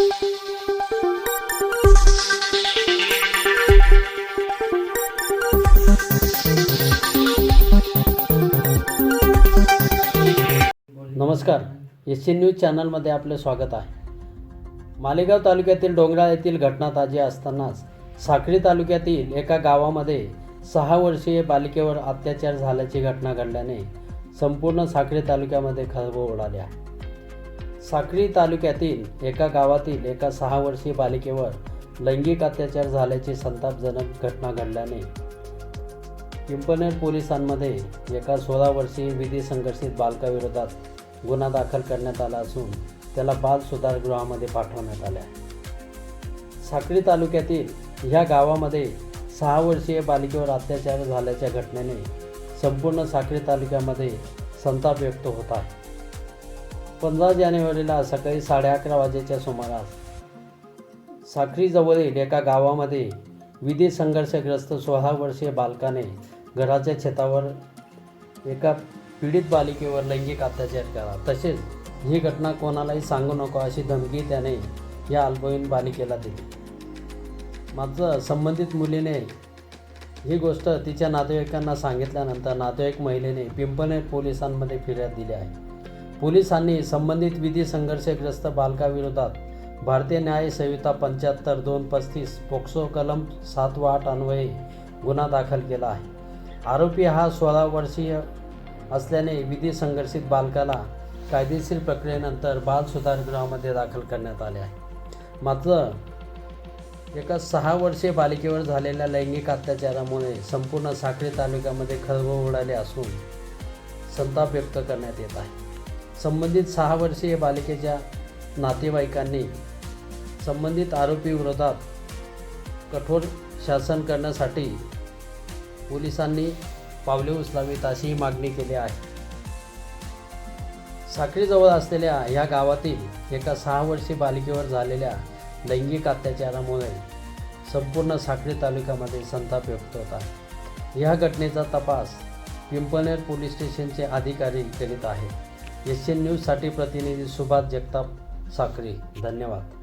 नमस्कार. S C news चॅनलमध्ये आपले स्वागत आहे. मालेगाव तालुक्यातील डोंगराळ येथील घटना ताजी असतानाच साखळी तालुक्यातील एका गावामध्ये सहा वर्षीय बालिकेवर अत्याचार झाल्याची घटना घडल्याने संपूर्ण साखळी तालुक्यामध्ये खळबळ उडाली आहे. साखळी तालुक्यातील एका गावातील एका सहा वर्षीय बालिकेवर लैंगिक अत्याचार झाल्याची संतापजनक घटना घडल्याने पिंपनेर पोलिसांमध्ये एका सोळा वर्षीय विधी संघर्षित बालकाविरोधात गुन्हा दाखल करण्यात आला असून त्याला बाल सुधारगृहामध्ये पाठवण्यात आल्या. साखळी साक्री तालुक्यातील ह्या गावामध्ये सहा वर्षीय बालिकेवर अत्याचार झाल्याच्या घटनेने संपूर्ण साक्री तालुक्यामध्ये संताप व्यक्त होत आहे. पंधरा जानेवारीला सकाळी साडे अकरा वाजेच्या सुमारास साखरीजवळील एका गावामध्ये विधी संघर्षग्रस्त सोळा वर्षीय बालकाने घराच्या छतावर एका पीडित बालिकेवर लैंगिक अत्याचार केला. तसेच ही घटना कोणालाही सांगू नको अशी धमकी त्याने या अल्पवयीन बालिकेला दिली. मात्र संबंधित मुलीने ही गोष्ट तिच्या नातेवाईकांना सांगितल्यानंतर नातेवाईक महिलेने पिंपनेर पोलिसांमध्ये फिर्याद दिली आहे. पोलिसांनी संबंधित विधी संघर्षग्रस्त बालकाविरोधात भारतीय न्याय संहिता पंच्याहत्तर दोन पस्तीस पोक्सो कलम सात व आठ अन्वये गुन्हा दाखल केला आहे. आरोपी हा सोळा वर्षीय असल्याने विधी संघर्षित बालकाला कायदेशीर प्रक्रियेनंतर बाल सुधारगृहामध्ये दाखल करण्यात आले आहे. मात्र एका सहा वर्षीय बालिकेवर झालेल्या लैंगिक अत्याचारामुळे संपूर्ण साखळी तालुक्यामध्ये खळबळ उडाले असून संताप व्यक्त करण्यात येत आहे. संबंधित सहा वर्षीय बालिकेच्या नातेवाईकांनी संबंधित आरोपीविरोधात कठोर शासन करण्यासाठी पोलिसांनी पावले उचलावीत अशीही मागणी केली आहे. साखळीजवळ असलेल्या या गावातील एका सहा वर्षीय बालिकेवर झालेल्या लैंगिक अत्याचारामुळे संपूर्ण साखळी तालुक्यामध्ये संताप व्यक्त होत आहे. या घटनेचा तपास पिंपळनेर पोलीस स्टेशनचे अधिकारी करीत आहेत. एस एन न्यूजसाठी प्रतिनिधी सुभाष जगताप साखरे धन्यवाद.